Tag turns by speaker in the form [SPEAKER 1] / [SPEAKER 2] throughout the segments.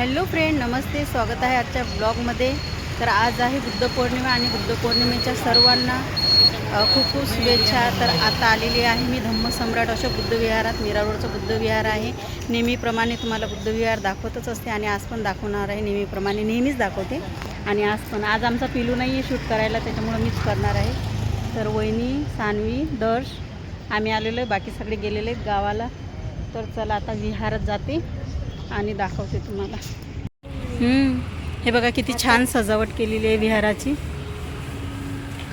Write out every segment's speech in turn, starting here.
[SPEAKER 1] Hello friend नमस्ते स्वागत आहे आजच्या ब्लॉगमध्ये. तर आज आहे बुद्ध पौर्णिमा आणि बुद्ध पौर्णिमेच्या सर्वांना खूप खूप शुभेच्छा. तर आता आलेली आहे मी धम्मसम्राट अशोक बुद्ध विहारात बुद्धविहार बुद्ध विहार आहे. नेहमीप्रमाणे तुम्हाला बुद्ध विहार दाखवतच असते आणि आज पण दाखवणार आहे. नेहमीप्रमाणे नेहमीच दाखवते. आणि आज पण आज आमचा पिलू नाही आहे शूट करायला त्याच्यामुळं मीच करणार आहे. तर वहिनी सानवी दर्श आम्ही आलेलो आहे. बाकी सगळे गेलेले आहेत गावाला. तर चला आता विहारात जाते. आणि दाखवते तुम्हाला. हे बघा किती छान सजावट केलेली आहे विहाराची.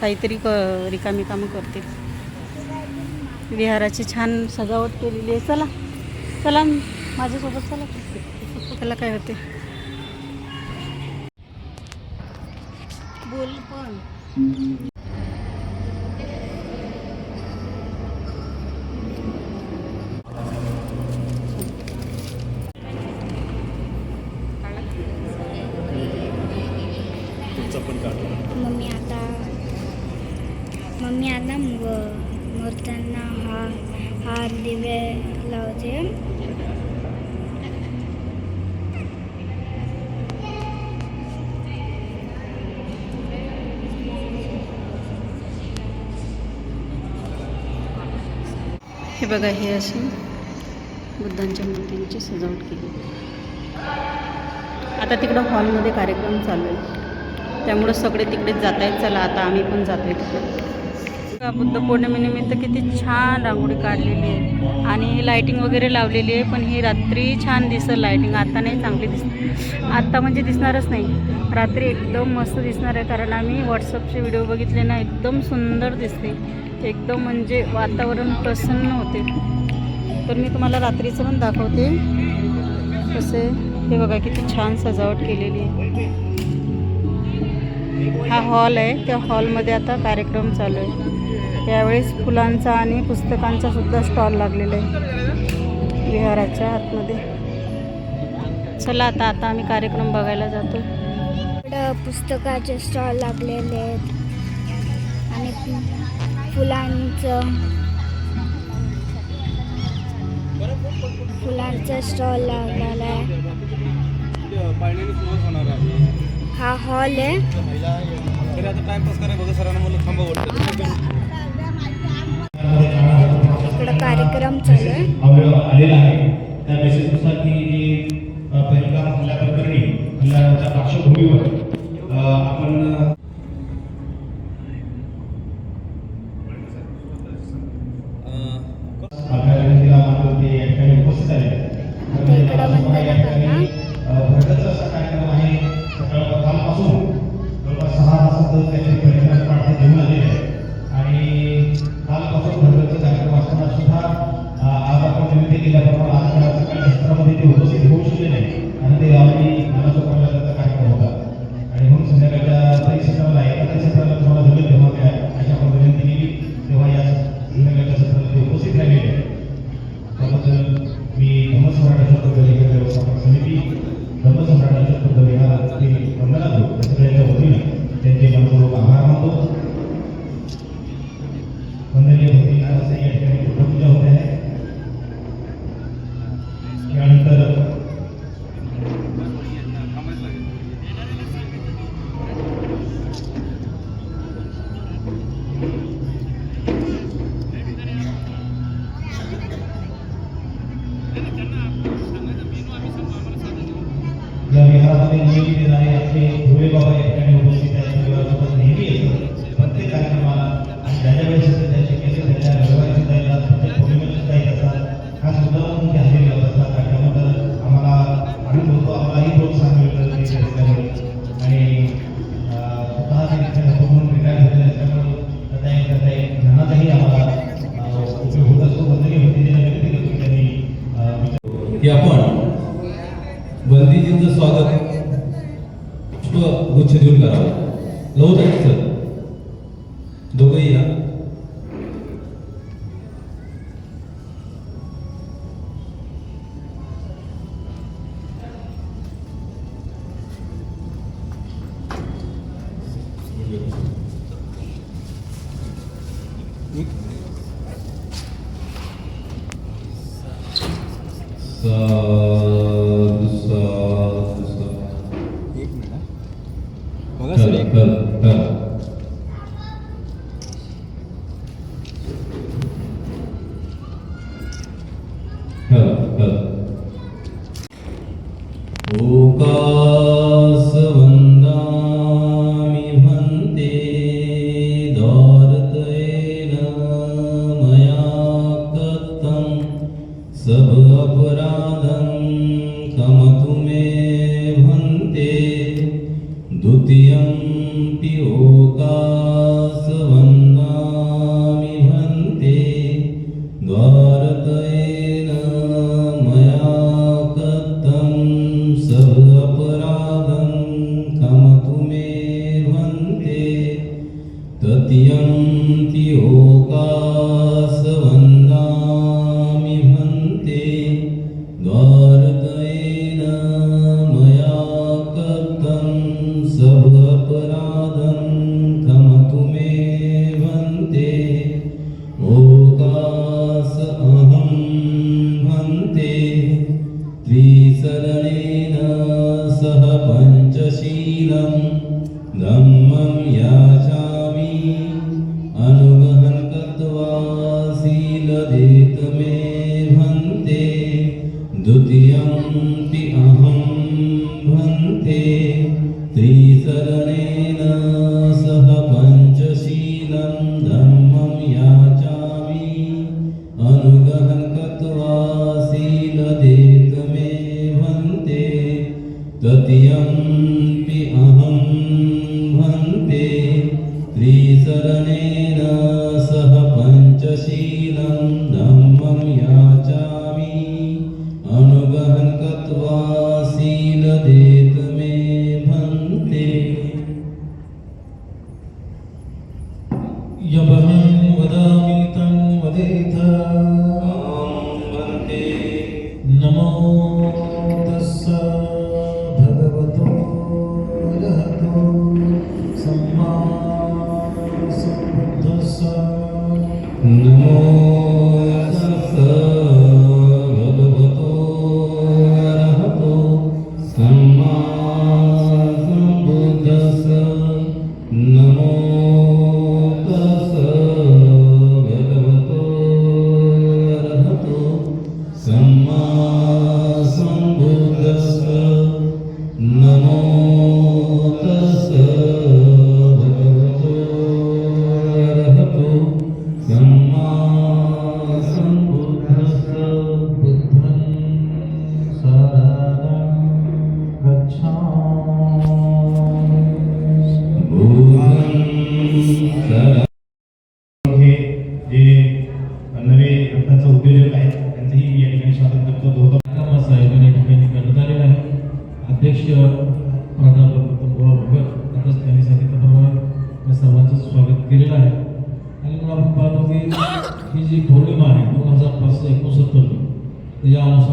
[SPEAKER 1] काहीतरी क रिकामी कामं करते विहाराची छान सजावट केलेली आहे. चला. चला माझ्यासोबत चला. त्याला काय होते? बोल पण.
[SPEAKER 2] हे
[SPEAKER 1] बघा हे अशी बुद्धांच्या मूर्तींची सजावट केली. आता तिकडं हॉलमध्ये कार्यक्रम चालू आहे. त्यामुळं सगळे तिकडेच जात आहेत चला आता आम्ही पण जातो आहे तिकडे. बुद्ध पौर्णिमेनिमित्त किती छान रांगोळी काढलेली आहे. आणि लाईटिंग वगैरे लावलेली आहे पण ही रात्री छान दिसत लाईटिंग आता नाही चांगली दिस आत्ता म्हणजे दिसणारच नाही. रात्री एकदम मस्त दिसणार आहे कारण आम्ही व्हॉट्सअपचे व्हिडिओ बघितले ना एकदम सुंदर दिसते एकदम म्हणजे वातावरण प्रसन्न होते. तर मी तुम्हाला रात्रीचं पण दाखवते. कसे? हे बघा किती छान सजावट केलेली आहे. हा हॉल आहे. त्या हॉलमध्ये आता कार्यक्रम चालू आहे. यावेळेस फुलांचा आणि पुस्तकांचा सुद्धा स्टॉल लागलेला आहे. विहाराच्या आतमध्ये. चला आता आता आम्ही कार्यक्रम बघायला जातो.
[SPEAKER 2] पुस्तकाचे स्टॉल लागलेले आहेत. आणि फुलांचं फुलांचा स्टॉल लागलेला आहे. हा हॉल आहे. इकडं कार्यक्रम चालू आहे.
[SPEAKER 3] अवयव आलेला आहे. त्या बेसिसनुसार की जी पहिलगाम हल्ल्याप्रकरणी हल्ल्याच्या पार्श्वभूमीवर आपण রাধাদের নিয়োজিত দাঁড়িয়ে আজকে ভোলে
[SPEAKER 2] বাবা এখানে উপস্থিত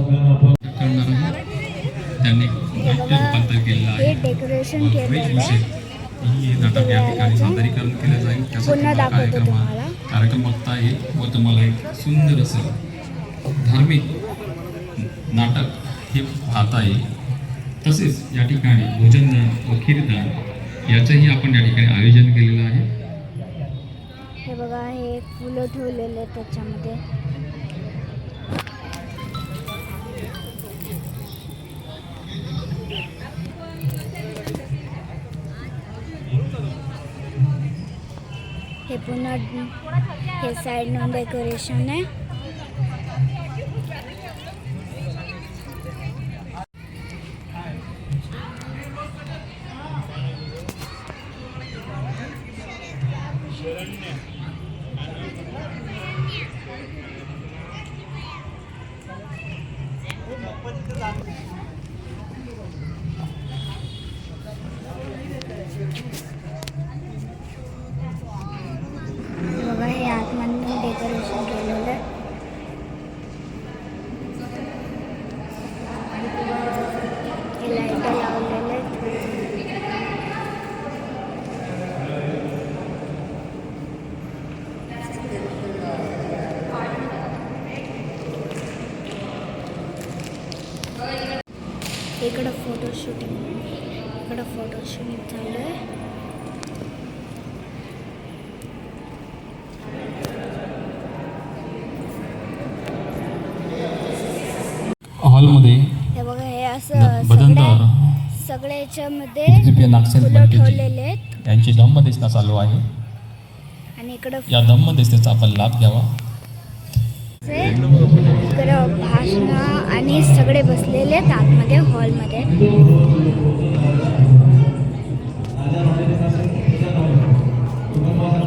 [SPEAKER 2] करणार
[SPEAKER 3] आहोत. त्यांनी
[SPEAKER 4] नाट्य रूपांतर केलेलं आहे. ही नाटक या ठिकाणी सादरीकरण केलं जाईल.
[SPEAKER 2] त्यासाठी
[SPEAKER 4] कार्यक्रम कार्यक्रम बघता येईल व तुम्हाला एक सुंदर असं धार्मिक नाटक हे पाहता येईल. तसेच या ठिकाणी भोजन व कीर्तन याचंही आपण या ठिकाणी आयोजन केलेलं आहे.
[SPEAKER 2] हे बघा हे फुलं ठेवलेले त्याच्यामध्ये. એ પુનઃ એ સાઈડનું ડેકોરેશન
[SPEAKER 4] હે
[SPEAKER 2] सगळ्या याच्यामध्ये फुलं ठेवलेले आहेत.
[SPEAKER 4] यांची धम्मदेशना चालू आहे.
[SPEAKER 2] आणि इकडं
[SPEAKER 4] या धम्मदेशनेचा आपण लाभ घ्यावा.
[SPEAKER 2] इकडं भाषण आणि सगळे बसलेले आहेत आतमध्ये हॉलमध्ये.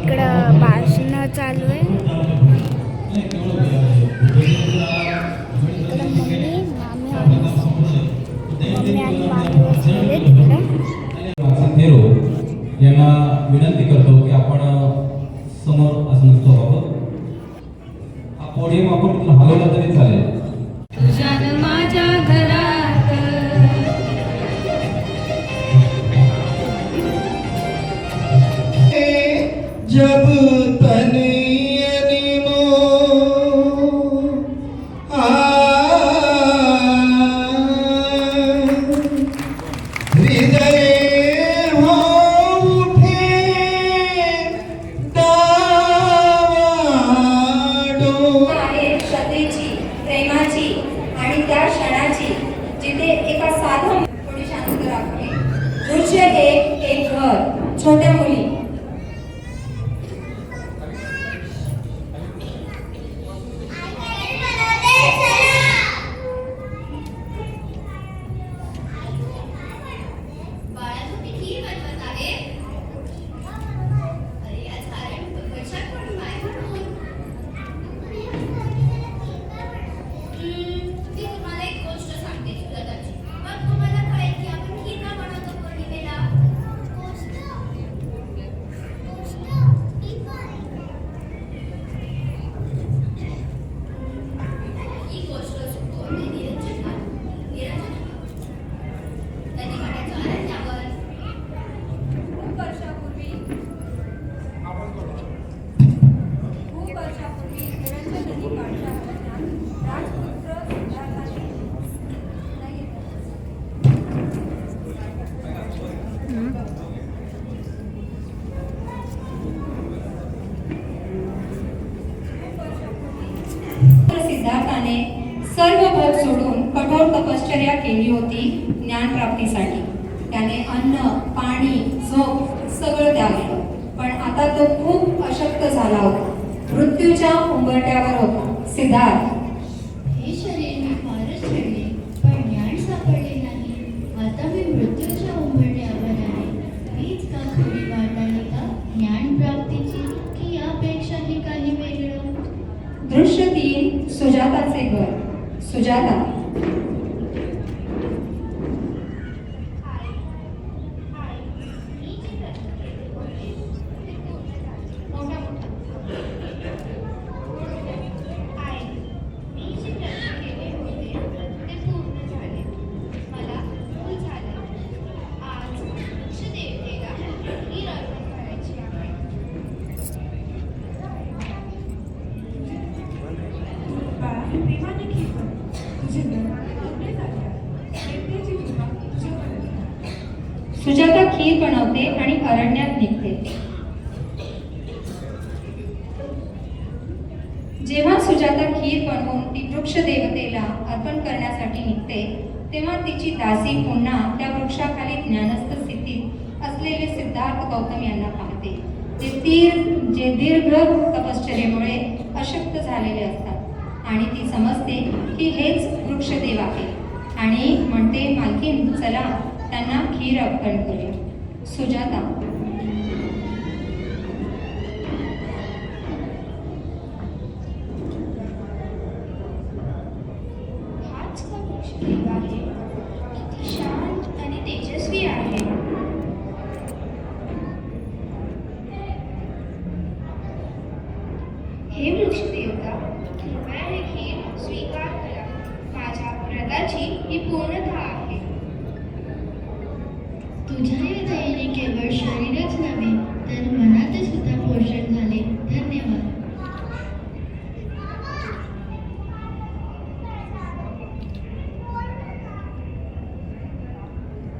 [SPEAKER 2] इकडं भाषण चालू आहे.
[SPEAKER 5] यांना विनंती करतो की आपण समोर असं नसतो आहोत हा पोडियम आपण हलवला तरी
[SPEAKER 6] भोग सोडून कठोर तपश्चर्या केली होती ज्ञानप्राप्तीसाठी त्याने अन्न पाणी झोप सगळं त्यागलं. पण आता तो खूप अशक्त झाला होता. मृत्यूच्या उंबरट्यावर होता. सिद्धार्थ
[SPEAKER 7] हे शरीर मी फारच छळले पण ज्ञान सापडले नाही आता मी मृत्यूच्या उंबरठ्यावर आहे हीच का थोडी वाट आहे का ज्ञान प्राप्तीची की यापेक्षाही काही वेगळं
[SPEAKER 6] दृश्य तीन सुजाताचे घर सुजाता बनवते आणि अरण्यात निघते. जेव्हा सुजाता खीर बनवून ती वृक्ष देवतेला अर्पण करण्यासाठी निघते तेव्हा तिची दासी पुन्हा त्या वृक्षाखाली ज्ञानस्थ स्थितीत असलेले सिद्धार्थ गौतम यांना पाहते. जे तीर जे दीर्घ तपश्चर्येमुळे अशक्त झालेले असतात आणि ती समजते की हेच वृक्षदेव आहे आणि म्हणते मालकीन चला त्यांना खीर अर्पण करूया. सुजाता
[SPEAKER 7] हाच का वृक्षदेव आहे किती शांत आणि तेजस्वी आहे हे वृक्षदेवता कृपया हे खीर स्वीकार करा माझ्या व्रताची ही पूर्णता आहे तुझ्या या दयेने केवळ शरीरच नव्हे तर मनाचे सुद्धा पोषण झाले धन्यवाद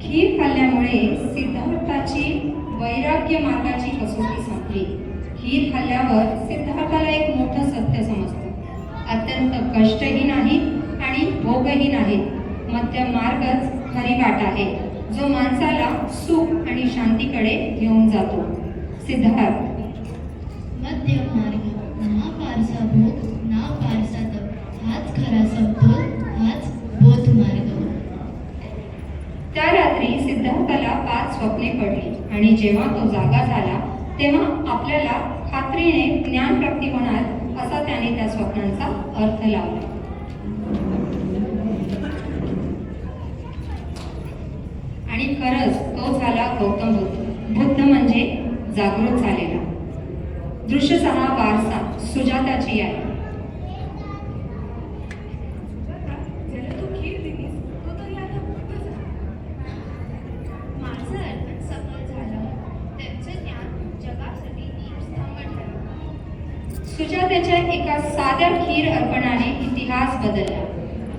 [SPEAKER 6] खीर खाल्ल्यामुळे सिद्धार्थाची वैराग्य मार्गाची कसोटी संपली खीर खाल्ल्यावर सिद्धार्थाला एक मोठं सत्य समजतं अत्यंत कष्टही नाहीत आणि भोगही नाहीत. मध्यम मार्गच खरी वाट आहे. जो माणसाला सुख आणि शांतीकडे घेऊन जातो. सिद्धार्थ.
[SPEAKER 7] मध्यम मार्ग ना फारसा भोग ना फारसा तप हाच खरा समतोल हाच बोध मार्ग.
[SPEAKER 6] त्या रात्री सिद्धार्थाला पाच स्वप्ने पडली आणि जेव्हा तो जागा झाला तेव्हा आपल्याला खात्रीने ज्ञानप्राप्ती होणार असा त्याने त्या स्वप्नांचा अर्थ लावला. आणि खरंच तो झाला गौतम बुद्ध. बुद्ध म्हणजे जागृत झालेला. दृश्य सहा वारसा सुजाताची आहे
[SPEAKER 7] माझं अर्पण सफल झालं त्यांचं ज्ञान जगासाठी एक स्तंभ तिच्या
[SPEAKER 6] त्याच्या एका साध्या खीर अर्पणाने इतिहास बदलला.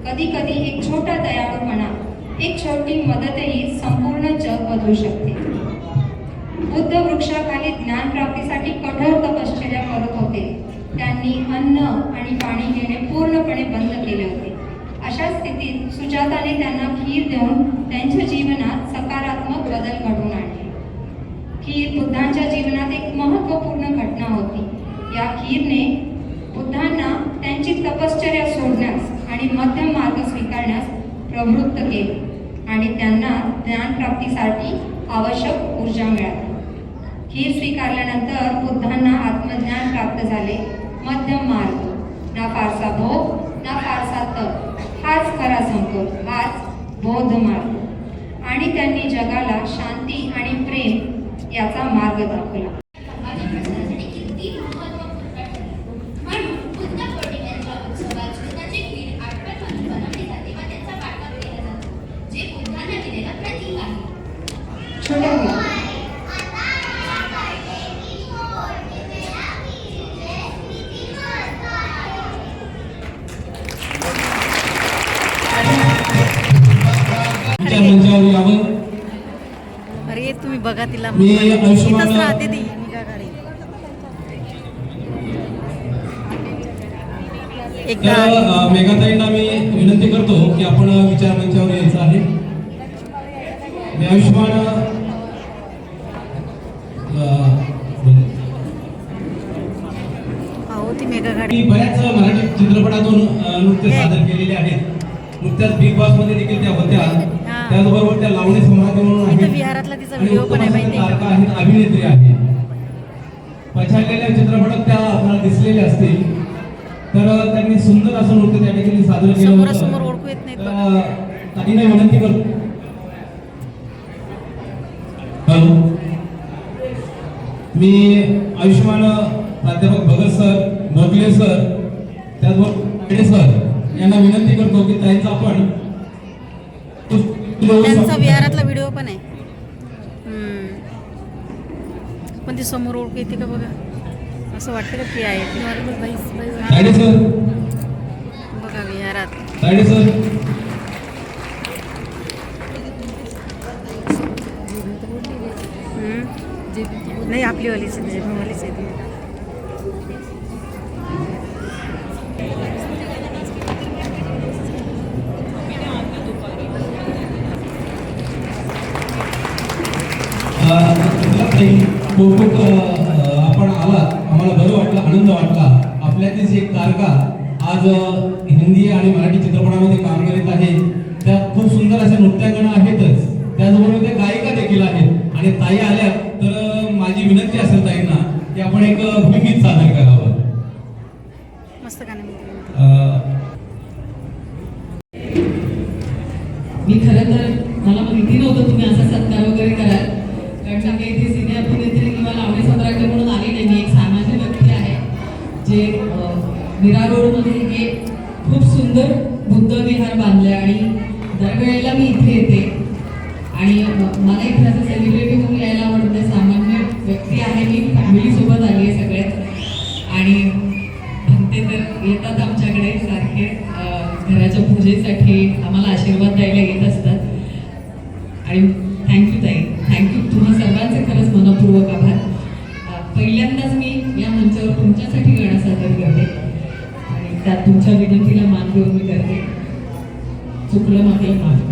[SPEAKER 6] कधी कधी एक छोटा दयाळूपणा एक छोटी मदतही संपूर्ण जग बदलू शकते. बुद्ध वृक्षाखाली ज्ञानप्राप्तीसाठी कठोर तपश्चर्या करत होते. त्यांनी अन्न आणि पाणी घेणे पूर्णपणे बंद केले होते. अशा स्थितीत सुजाताने त्यांना खीर देऊन त्यांच्या जीवनात सकारात्मक बदल घडवून आणले. खीर बुद्धांच्या जीवनात एक महत्त्वपूर्ण घटना होती. या खीरने बुद्धांना त्यांची तपश्चर्या सोडण्यास आणि मध्यम मार्ग स्वीकारण्यास प्रवृत्त केले. आणि त्यांना ज्ञानप्राप्तीसाठी आवश्यक ऊर्जा मिळाली. खीर स्वीकारल्यानंतर बुद्धांना आत्मज्ञान प्राप्त झाले. मध्यम मार्ग. ना फारसा भोग ना फारसा तप. हाच खरा समतोल हाच बौद्ध मार्ग. आणि त्यांनी जगाला शांती आणि प्रेम याचा मार्ग दाखवला.
[SPEAKER 1] अरे तुम्ही बघा तिला. इथंच राहते ती? एकदा
[SPEAKER 5] मेघाताईंना मी विनंती करतो की आपण विचार मंचावर यायचं आहे. मी आयुष्यमान मी बऱ्याच मराठी चित्रपटातून नृत्य सादर केलेले आहेत. नुकत्याच बिग बॉसमध्ये देखील त्या होत्या. त्याचबरोबर त्या लावणी सम्राटी म्हणून
[SPEAKER 1] इथं
[SPEAKER 5] आहेत
[SPEAKER 1] विहारातला तिचा
[SPEAKER 5] आणि
[SPEAKER 1] व्हिडिओ पण आहे माहिती आहे
[SPEAKER 5] आहेत अभिनेत्री आहे पछाडलेल्या चित्रपटात त्या आपल्याला दिसलेल्या असतील. तर त्यांनी सुंदर असं नृत्य त्या ठिकाणी सादर केलं
[SPEAKER 1] समोरासमोर
[SPEAKER 5] होतं
[SPEAKER 1] ओळखू येत नाहीत
[SPEAKER 5] तर,
[SPEAKER 1] बघा.
[SPEAKER 5] ताईंना विनंती करतो हॅलो. मी आयुष्यमान प्राध्यापक भगत सर मोगले सर त्याचबरोबर सर यांना विनंती करतो की त्यांचा आपण
[SPEAKER 1] त्यांचा विहारातला व्हिडिओ पण आहे. हम्म. पण ती समोर ओळखू येते का बघा? असं वाटतं का ती आहे? बघा विहारात.
[SPEAKER 5] तायडे सर?
[SPEAKER 1] हम्म. नाही आपली वालीच आहे जेबीवालीच आहे ती
[SPEAKER 5] खूप खूप आपण आला आम्हाला बरं वाटलं आनंद वाटला. आपल्यातलीच एक तारका आज हिंदी आणि मराठी चित्रपटामध्ये काम करीत आहे त्या खूप सुंदर अशा नृत्यांगना आहेतच. त्याचबरोबर त्या गायिका देखील आहेत. आणि ताई आल्या तर माझी विनंती असेल ताईंना की आपण एक भूमिगीत सादर करावं.
[SPEAKER 1] मस्त गाणे
[SPEAKER 8] सुंदर बुद्ध विहार बांधले आणि दरवेळेला मी इथे येते. आणि मला इथे असं सेलिब्रिटी म्हणून यायला आवडते सामान्य व्यक्ती आहे मी. फॅमिलीसोबत आली आहे सगळ्यात. आणि भंते तर येतात आमच्याकडे सारखे घराच्या पूजेसाठी आम्हाला आशीर्वाद द्यायला येत असतात. आणि गाणं सादर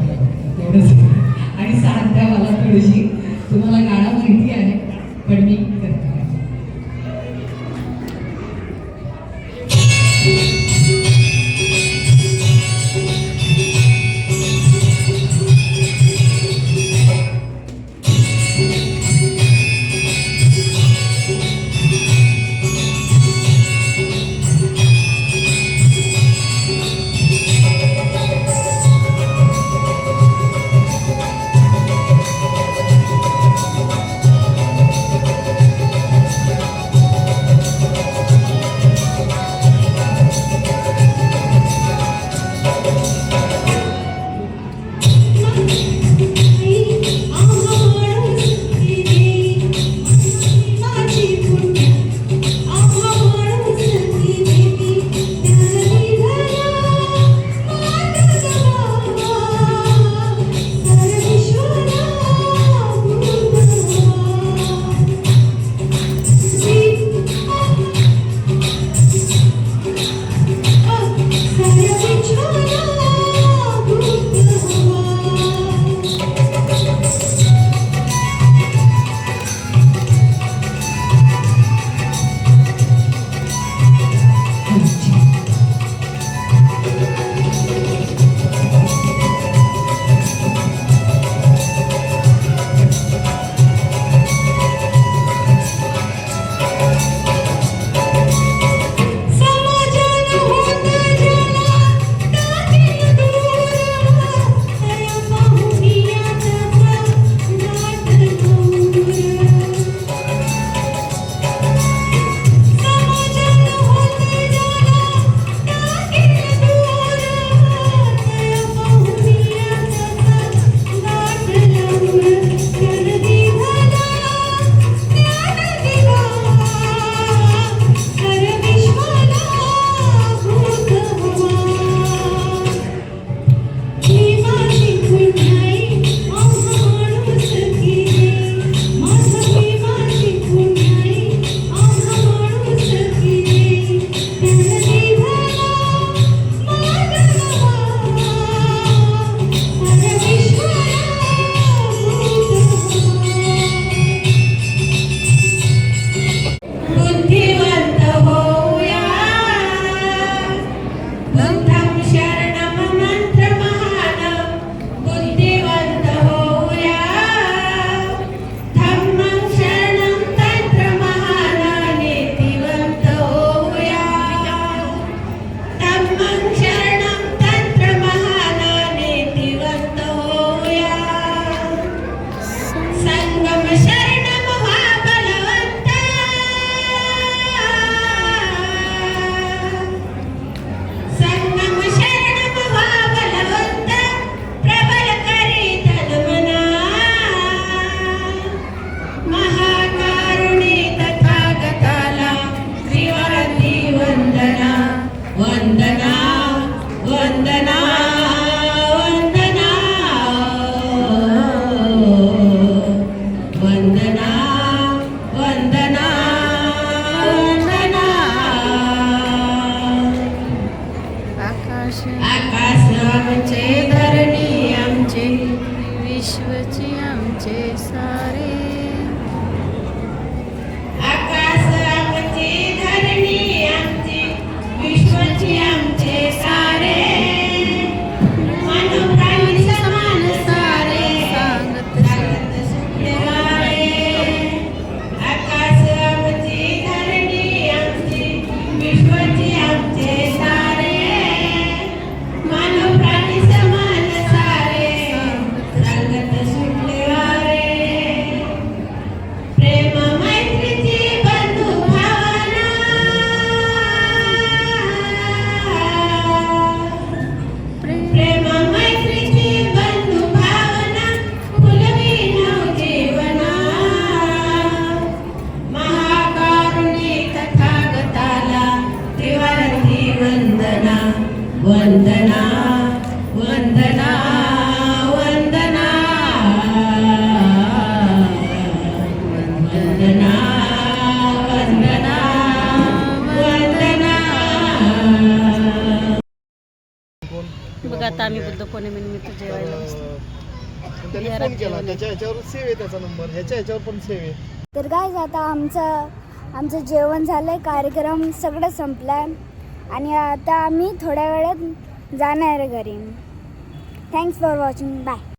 [SPEAKER 8] આકાશ નામ છે ધરણી આમ
[SPEAKER 1] છે. વિશ્વ છે. पौर्णिमेनिमित्त जेवायला बसतो
[SPEAKER 9] त्याने
[SPEAKER 1] विहारात
[SPEAKER 9] फोन केला.
[SPEAKER 1] जेवण आहे.
[SPEAKER 9] त्याच्या ह्याच्यावर सेव आहे त्याचा नंबर. ह्याच्या ह्याच्यावर पण सेव आहे.
[SPEAKER 2] तर काय आता आमचं आमचं जेवण झालं आहे कार्यक्रम सगळं संपलं आहे आणि आता आम्ही थोड्या वेळात जाणार आहे घरी. Thanks for watching bye